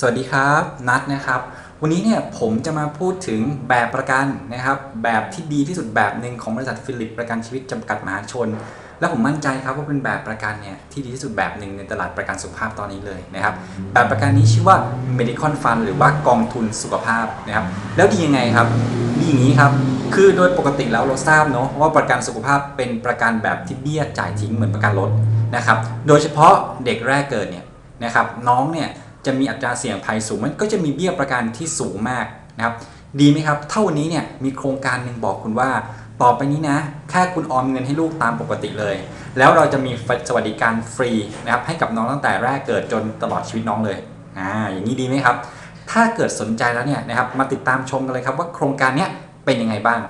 สวัสดีครับนัทนะครับ วันนี้เนี่ยผมจะมาพูดถึงแบบประกันนะครับ แบบที่ดีที่สุดแบบหนึ่งของบริษัทฟิลิปประกันชีวิตจำกัดมหาชน และผมมั่นใจครับว่าเป็นแบบประกันเนี่ยที่ดีที่สุดแบบหนึ่งในตลาดประกันสุขภาพตอนนี้เลยนะครับ แบบประกันนี้ชื่อว่า Medical Fund หรือว่ากองทุนสุขภาพนะครับ แล้วดียังไงครับดีอย่างนี้ครับ คือโดยปกติแล้วเราทราบเนาะว่าประกันสุขภาพเป็นประกันแบบที่เบี้ยจ่ายทิ้งเหมือนประกันรถนะครับ โดยเฉพาะเด็กแรกเกิดเนี่ยนะครับน้องเนี่ย จะมีอัตราเสี่ยงภัยสูงมันก็จะมีเบี้ยประกันที่สูงมากนะครับ ดีไหมครับ เท่าวันนี้เนี่ยมีโครงการหนึ่งบอกคุณว่า ต่อไปนี้นะแค่คุณออมเงินให้ลูกตามปกติเลย แล้วเราจะมีสวัสดิการฟรีนะครับให้กับน้องตั้งแต่แรกเกิดจนตลอดชีวิตน้องเลยอ่าอย่างนี้ดีไหมครับ ถ้าเกิดสนใจแล้วเนี่ยนะครับมาติดตามชมกันเลยครับว่าโครงการเนี้ยเป็นยังไงบ้าง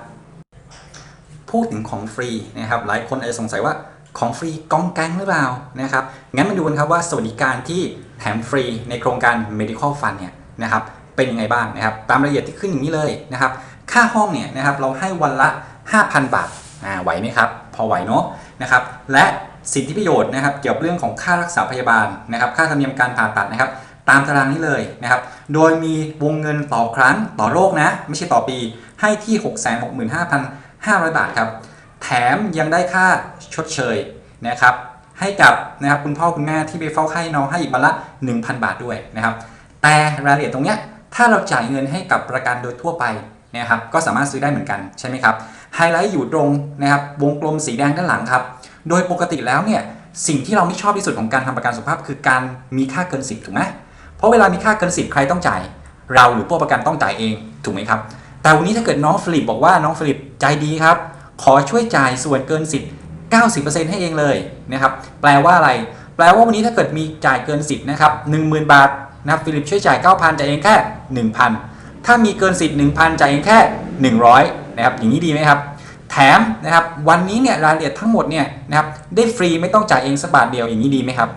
พูดถึงของฟรีนะครับหลายคนอาจจะสงสัยว่าของฟรีกองแกงหรือเปล่านะครับงั้นมาดูกันครับว่าสวัสดิการที่ แถมฟรีในโครงการ medical fund เนี่ยนะครับเป็นยังไงบ้างนะครับตามรายละเอียดที่ขึ้นอย่างนี้เลยนะครับค่าห้องเนี่ยนะครับเราให้วันละ 5,000 บาทอ่าไหวไหมครับพอไหวเนาะนะครับและสิทธิประโยชน์นะครับเกี่ยวกับเรื่องของค่ารักษาพยาบาลนะครับค่าธรรมเนียมการผ่าตัดนะครับตามตารางนี้เลยนะครับโดยมีวงเงินต่อครั้งต่อโรคนะไม่ใช่ต่อปีให้ที่ 665,500 บาทครับแถมยังได้ค่าชดเชยนะครับ ให้กับนะครับคุณพ่อคุณแม่ที่ไปเฝ้าไข้น้องให้อีกวันละ 1,000 บาทด้วยนะครับ แต่รายละเอียดตรงเนี้ยถ้าเราจ่ายเงินให้กับประกันโดยทั่วไปนะครับก็สามารถซื้อได้เหมือนกันใช่ไหมครับไฮไลท์อยู่ตรงนะครับวงกลมสีแดงด้านหลังครับ โดยปกติแล้วเนี่ยสิ่งที่เราไม่ชอบที่สุดของการทำประกันสุขภาพ คือการมีค่าเกินสิบถูกไหมเพราะเวลามีค่าเกินสิบใครต้องจ่าย เราหรือผู้ประกันต้องจ่ายเองถูกไหมครับแต่วันนี้ถ้าเกิดน้องฟิลิปบอกว่าน้องฟิลิปใจดีครับ ขอช่วยจ่ายส่วนเกินสิทธิ์ 90%ให้เองเลยนะครับแปลว่าอะไร แปลว่าวันนี้ถ้าเกิดมีจ่ายเกินสิทธิ์นะครับ10,000 บาทนะครับฟิลิปช่วยจ่าย 9,000จ่ายเองแค่ 1,000 ถ้ามีเกินสิทธิ์1,000จ่ายเองแค่ 100นะครับอย่างนี้ดีไหมครับแถมนะครับวันนี้เนี่ยรายละเอียดทั้งหมดเนี่ยนะครับได้ฟรีไม่ต้องจ่ายเองสักบาทเดียวอย่างนี้ดีไหมครับ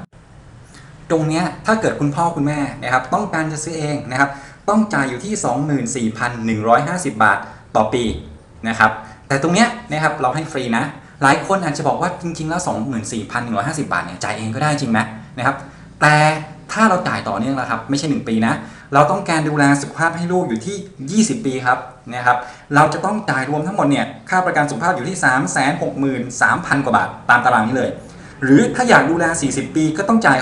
ตรงเนี้ยถ้าเกิดคุณพ่อคุณแม่นะครับต้องการจะซื้อเองนะครับต้องจ่ายอยู่ที่ 24,150 บาทต่อปีนะครับแต่ตรงเนี้ยนะครับเราให้ฟรีนะ หลายคนอาจจะบอกว่าจริง ๆ แล้ว 24,150 บาทเนี่ยจ่ายเองก็ได้จริงไหมนะครับ แต่ถ้าเราจ่ายต่อเนื่องแล้วครับ ไม่ใช่ 1 ปีนะ เราต้องการดูแลสุขภาพให้ลูกอยู่ที่ 20 ปีครับนะครับ เราจะต้องจ่ายรวมทั้งหมดเนี่ยค่าประกันสุขภาพอยู่ที่ 363,000 กว่าบาทตามตารางนี้เลย หรือถ้าอยากดูแล 40 ปีก็ต้องจ่าย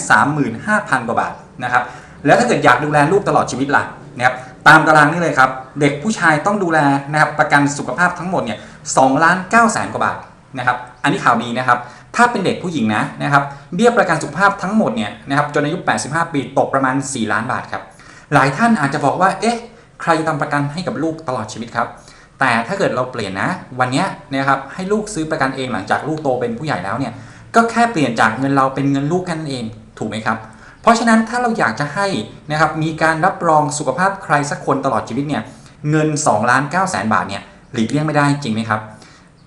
635,000 กว่าบาทนะครับ แล้วถ้าเกิดอยากดูแลลูกตลอดชีวิตล่ะนะครับ ตามตารางนี้เลยครับ เด็กผู้ชายต้องดูแลนะครับประกันสุขภาพทั้งหมดเนี่ย2ล้าน9แสนกว่าบาทนะครับ อันนี้ข่าวดีนะครับ ถ้าเป็นเด็กผู้หญิงนะนะครับ เบี้ยประกันสุขภาพทั้งหมดเนี่ยนะครับจนอายุ 85 ปีตกประมาณ 4 ล้านบาทครับ หลายท่านอาจจะบอกว่า เอ๊ะ ใครจะทำประกันให้กับลูกตลอดชีวิตครับ แต่ถ้าเกิดเราเปลี่ยนนะ วันนี้นะครับให้ลูกซื้อประกันเองหลังจากลูกโตเป็นผู้ใหญ่แล้วเนี่ย ก็แค่เปลี่ยนจากเงินเราเป็นเงินลูกแค่นั้นเอง ถูกไหมครับ ราะฉะนั้นถ้าเราอยากจะให้นะครับมีการรับรองสุขภาพใครสักคนตลอดชีวิตเนี่ยเงิน2ล้าน9แสนบาทเนี่ยหลีกเลี่ยงไม่ได้จริงไหมครับ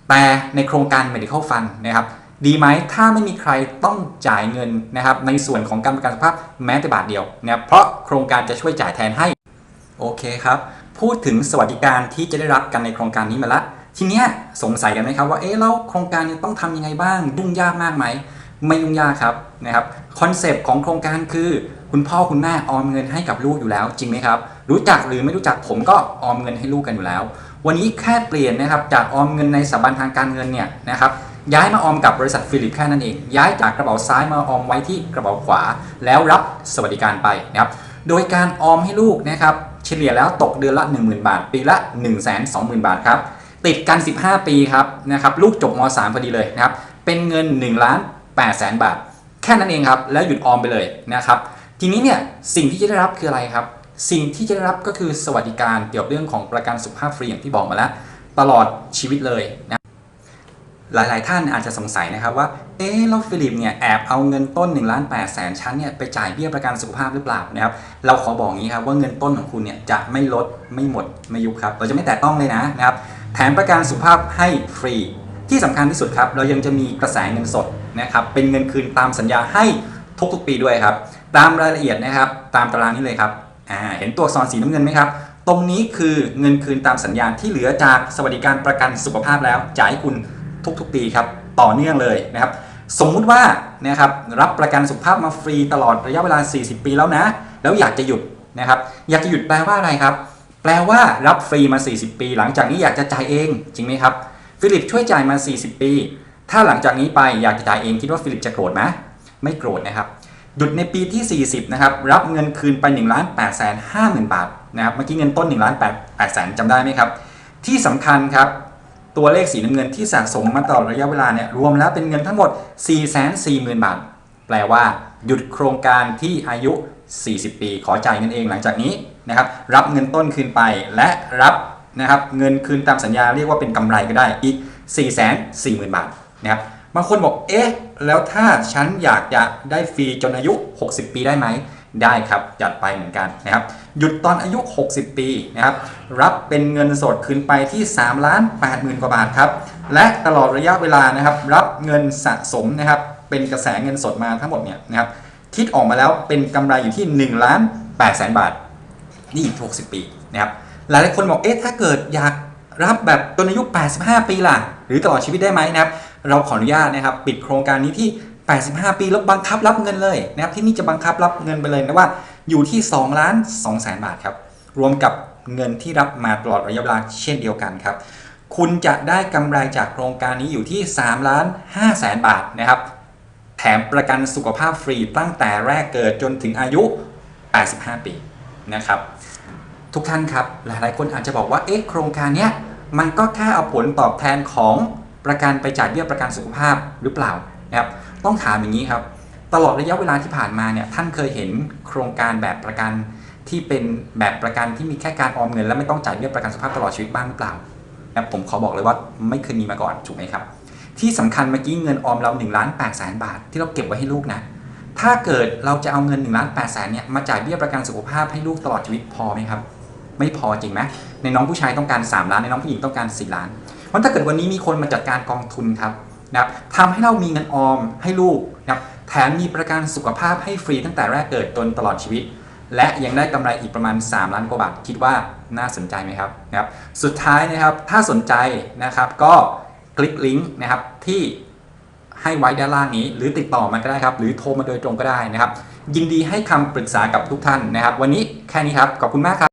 แต่ในโครงการ medical fund นะครับดีไหมถ้าไม่มีใครต้องจ่ายเงินนะครับในส่วนของการประกันสุขภาพแม้แต่บาทเดียวนะเพราะโครงการจะช่วยจ่ายแทนให้โอเคครับพูดถึงสวัสดิการที่จะได้รับกันในโครงการนี้มาละทีเนี้ยสงสัยกันไหมครับว่าเอ๊ะแล้วโครงการนี้ต้องทำยังไงบ้างยุ่งยากมากไหม ไม่ยุ่งยากครับนะครับคอนเซปต์ของโครงการคือคุณพ่อคุณแม่ออมเงินให้กับลูกอยู่แล้ว จริงไหมครับ รู้จักหรือไม่รู้จักผมก็ออมเงินให้ลูกกันอยู่แล้ว วันนี้แค่เปลี่ยนนะครับจากออมเงินในสถาบันทางการเงินเนี่ยนะครับย้ายมาออมกับบริษัทฟิลิปแค่นั้นเอง ย้ายจากกระเป๋าซ้ายมาออมไว้ที่กระเป๋าขวา แล้วรับสวัสดิการไปนะครับโดยการออมให้ลูกนะครับเฉลี่ยแล้วตกเดือนละ 10,000 บาท ปีละ 120,000 บาทครับติดกัน 15 ปีครับนะครับลูกจบม .3 พอดีเลยนะครับเป็นเงิน1ล้าน 8แสนบาท แค่นั้นเองครับ แล้วหยุดออมไปเลยนะครับ ทีนี้เนี่ยสิ่งที่จะได้รับคืออะไรครับ สิ่งที่จะได้รับก็คือสวัสดิการเกี่ยวกับเรื่องของประกันสุขภาพฟรีอย่างที่บอกมาแล้ว ตลอดชีวิตเลยนะหลาย ๆ ท่านอาจจะสงสัยนะครับว่า เอ๊ะ แล้วฟิลิปเนี่ยแอบเอาเงินต้น1ล้าน8แสนชั้นเนี่ยไปจ่ายเบี้ยประกันสุขภาพหรือเปล่านะครับ เราขอบอกงี้ครับว่าเงินต้นของคุณเนี่ยจะไม่ลดไม่หมดไม่ยุบครับ เราจะไม่แตะต้องเลยนะนะครับ แถมประกันสุขภาพให้ฟรี ที่สำคัญที่สุดครับ เรายังจะมีกระแสเงินสด นะครับเป็นเงินคืนตามสัญญาให้ทุกๆปีด้วยครับ ตามรายละเอียดนะครับ ตามตารางนี้เลยครับอ่าเห็นตัวอักษรสีน้ำเงินไหมครับ ตรงนี้คือเงินคืนตามสัญญาที่เหลือจากสวัสดิการประกันสุขภาพแล้วจ่ายคุณทุกๆปีครับต่อเนื่องเลยนะครับ สมมุติว่านะครับรับประกันสุขภาพมาฟรีตลอดระยะเวลา 40 ปีแล้วนะ แล้วอยากจะหยุดนะครับ อยากจะหยุดแปลว่าอะไรครับ แปลว่ารับฟรีมา 40 ปี หลังจากนี้อยากจะจ่ายเองจริงไหมครับ ฟิลิปช่วยจ่ายมา 40 ปี ถ้าหลังจากนี้ไปอยากจะจ่ายเองคิดว่าฟิลิปจะโกรธไหมไม่โกรธนะครับหยุดในปีที่ 40 นะครับ รับเงินคืนไป1ล้าน8แสน5หมื่นบาทนะครับ เมื่อกี้เงินต้น1ล้าน8 8แสนจำได้ไหมครับ ที่สำคัญครับ ตัวเลขสีน้ำเงินที่สะสมมาตลอดระยะเวลาเนี่ย รวมแล้วเป็นเงินทั้งหมด 4 4 0 0 0 0 บาท แปลว่า หยุดโครงการที่อายุ 40 ปี ขอจ่ายเงินเองหลังจากนี้นะครับ รับเงินต้นคืนไป และรับนะครับ เงินคืนตามสัญญาเรียกว่าเป็นกำไรก็ได้อีก 4 4 0 0 0 0 บาท นะครับบางคนบอกเอ๊ะแล้วถ้าฉันอยากจะได้ฟรีจนอายุ 60 ปีได้ไหมได้ครับจัดไปเหมือนกันนะครับหยุดตอนอายุ 60 ปีนะครับรับเป็นเงินสดคืนไปที่3ล้าน8หมื่นกว่าบาทครับและตลอดระยะเวลานะครับรับเงินสะสมนะครับเป็นกระแสเงินสดมาทั้งหมดเนี่ยนะครับคิดออกมาแล้วเป็นกำไรอยู่ที่1ล้าน8แสนบาท นี่อีก 60 ปีนะครับหลายคนบอกเอ๊ะถ้าเกิดอยากรับแบบจนอายุ 85 ปีล่ะ รือตลอดชีวิตได้ไหมนะครับ เราขออนุญาตนะครับ ปิดโครงการนี้ที่ 85 ปีแล้วบังคับรับเงินเลยนะครับที่นี่จะบังคับรับเงินไปเลยนะว่าอยู่ที่2ล้าน2แสนบาทครับรวมกับเงินที่รับมาตลอดระยะเวลาเช่นเดียวกันครับ คุณจะได้กำไรจากโครงการนี้อยู่ที่3ล้าน5แสนบาทนะครับ แถมประกันสุขภาพฟรีตั้งแต่แรกเกิดจนถึงอายุ 85 ปีนะครับ ทุกท่านครับหลายๆคนอาจจะบอกว่าเอ๊ะโครงการเนี้ย มันก็แค่เอาผลตอบแทนของประกันไปจ่ายเบี้ยประกันสุขภาพหรือเปล่านะครับ ต้องถามอย่างนี้ครับ ตลอดระยะเวลาที่ผ่านมาเนี่ยท่านเคยเห็นโครงการแบบประกันที่เป็นแบบประกันที่มีแค่การออมเงิน และไม่ต้องจ่ายเบี้ยประกันสุขภาพตลอดชีวิตบ้างหรือเปล่านะครับผมขอบอกเลยว่าไม่เคยมีมาก่อนถูกไหมครับ ที่สำคัญเมื่อกี้เงินออมเรา1ล้าน8แสนบาทที่เราเก็บไว้ให้ลูกนะ ถ้าเกิดเราจะเอาเงิน1ล้าน8แสนเนี่ยมาจ่ายเบี้ยประกันสุขภาพให้ลูกตลอดชีวิตพอไหมครับ ไม่พอจริงไหมในน้องผู้ชายต้องการ 3 ล้านในน้องผู้หญิงต้องการ 4 ล้าน เพราะถ้าเกิดวันนี้มีคนมาจัดการกองทุนครับนะครับทำให้เรามีเงินออมให้ลูกนะครับแถมมีประกันสุขภาพให้ฟรีตั้งแต่แรกเกิดจนตลอดชีวิต และยังได้กำไรอีกประมาณ 3 ล้านกว่าบาทคิดว่าน่าสนใจไหมครับนะครับ สุดท้ายนะครับถ้าสนใจนะครับก็คลิกลิงก์นะครับที่ให้ไว้ด้านล่างนี้ หรือติดต่อมาก็ได้ครับ หรือโทรมาโดยตรงก็ได้นะครับ ยินดีให้คำปรึกษากับทุกท่านนะครับ วันนี้แค่นี้ครับ ขอบคุณมากครับ